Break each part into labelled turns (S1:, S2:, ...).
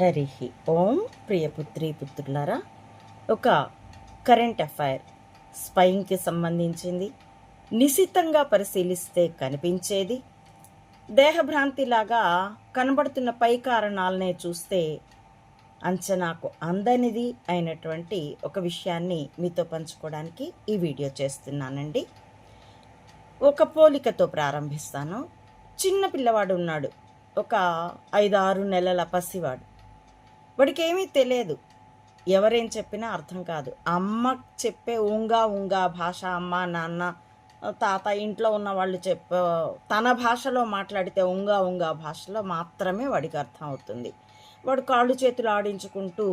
S1: హరి ఓం ప్రియపుత్రి పుత్రులారా ఒక current affair స్పైయింగ్కి సంబంధించింది. నిశితంగా పరిశీలిస్తే కనిపించేది. దేహభ్రాంతిలాగా కనబడుతున్న పై కారణాలనే చూస్తే అంచనాకు అందనిది అయినటువంటి ఒక విషయాన్ని మీతో పంచుకోవడానికి ఈ వీడియో చేస్తున్నానండి. ఒక పోలికతో ప్రారంభిస్తాను. చిన్న పిల్లవాడు ఉన్నాడు. ఒక ఐదారు నెలల పసివాడు. వాడికేమీ తెలియదు. ఎవరేం చెప్పినా అర్థం కాదు. అమ్మ చెప్పే ఉంగా ఉంగా భాష అమ్మ నాన్న తాత ఇంట్లో ఉన్న వాళ్ళు చెప్ప తన భాషలో మాట్లాడితే ఉంగా ఉంగా భాషలో మాత్రమే వాడికి అర్థం అవుతుంది. వాడు కాళ్ళు చేతులు ఆడించుకుంటూ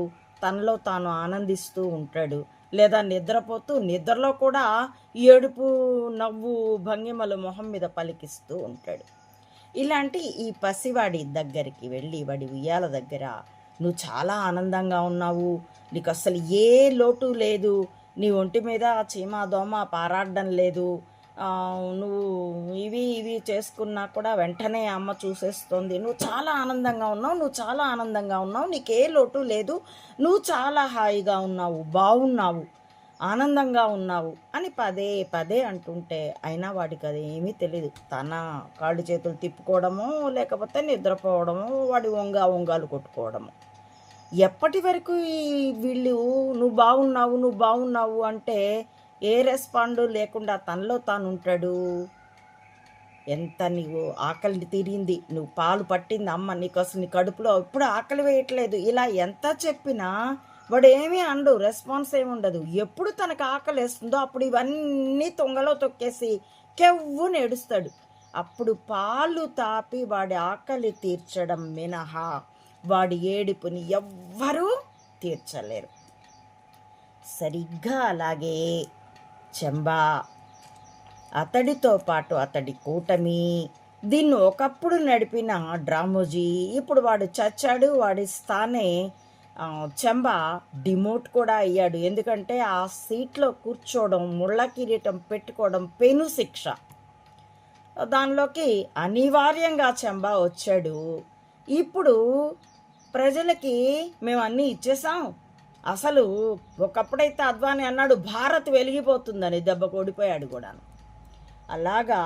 S1: తనలో తాను ఆనందిస్తూ ఉంటాడు. లేదా నిద్రపోతూ నిద్రలో కూడా ఏడుపు నవ్వు భంగిమలు మొహం మీద పలికిస్తూ ఉంటాడు. ఇలాంటి ఈ పసివాడి దగ్గరికి వెళ్ళి వాడి ఉయ్యాల దగ్గర నువ్వు చాలా ఆనందంగా ఉన్నావు. నీకు అస్సలు ఏ లోటు లేదు. నీ ఒంటి మీద చీమ దోమ పారాడడం లేదు. నువ్వు ఇవి ఇవి చేసుకున్నా కూడా వెంటనే అమ్మ చూసేస్తుంది. నువ్వు చాలా ఆనందంగా ఉన్నావు. నువ్వు చాలా ఆనందంగా ఉన్నావు. నీకే లోటు లేదు. నువ్వు చాలా హాయిగా ఉన్నావు. బాగున్నావు. ఆనందంగా ఉన్నావు అని పదే పదే అంటుంటే అయినా వాడికి అది ఏమీ తెలియదు తన కాళ్ళు చేతులు తిప్పుకోవడము లేకపోతే నిద్రపోవడము వాడి వంగ వంగాలు కొట్టుకోవడము. ఎప్పటి వరకు వీళ్ళు నువ్వు బాగున్నావు నువ్వు బాగున్నావు అంటే ఏ రెస్పాండ్ లేకుండా తనలో తాను ఉంటాడు? ఎంత నీవు ఆకలిని తీరింది నువ్వు పాలు పట్టింది అమ్మ నీకు అసలు నీ కడుపులో ఇప్పుడు ఆకలి వేయట్లేదు. ఇలా ఎంత చెప్పినా వాడు ఏమీ అండు రెస్పాన్స్ ఏమి ఉండదు. ఎప్పుడు తనకు ఆకలి వేస్తుందో అప్పుడు ఇవన్నీ తొంగలో తొక్కేసి కెవ్వు నేడుస్తాడు. అప్పుడు పాలు తాపి వాడి ఆకలి తీర్చడం మినహా వాడి ఏడుపుని ఎవ్వరూ తీర్చలేరు. సరిగ్గా అలాగే చెంబా అతడితో పాటు అతడి కూటమి దీన్ని ఒకప్పుడు నడిపిన డ్రామోజీ ఇప్పుడు వాడు చచ్చాడు వాడి స్థానే చెంబ డిమోట్ కూడా అయ్యాడు. ఎందుకంటే ఆ సీట్లో కూర్చోవడం ముళ్ళ కిరీటం పెట్టుకోవడం పెను శిక్ష. దానిలోకి అనివార్యంగా చెంబ వచ్చాడు. ఇప్పుడు ప్రజలకి మేము అన్నీ ఇచ్చేసాం అసలు ఒకప్పుడైతే అద్వాని అన్నాడు భారత్ వెలిగిపోతుందని దెబ్బ ఓడిపోయాడు కూడాను. అలాగా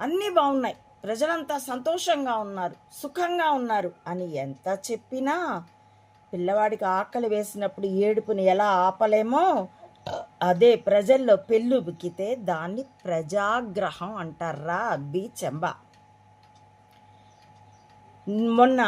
S1: అన్నీ బాగున్నాయి. ప్రజలంతా సంతోషంగా ఉన్నారు సుఖంగా ఉన్నారు అని ఎంత చెప్పినా పిల్లవాడికి ఆకలి వేసినప్పుడు ఏడుపుని ఎలా ఆపలేమో అదే ప్రజల్లో పెళ్ళు ఉక్కితే దాన్ని ప్రజాగ్రహం అంటారా అబ్బి చెంబ. మొన్న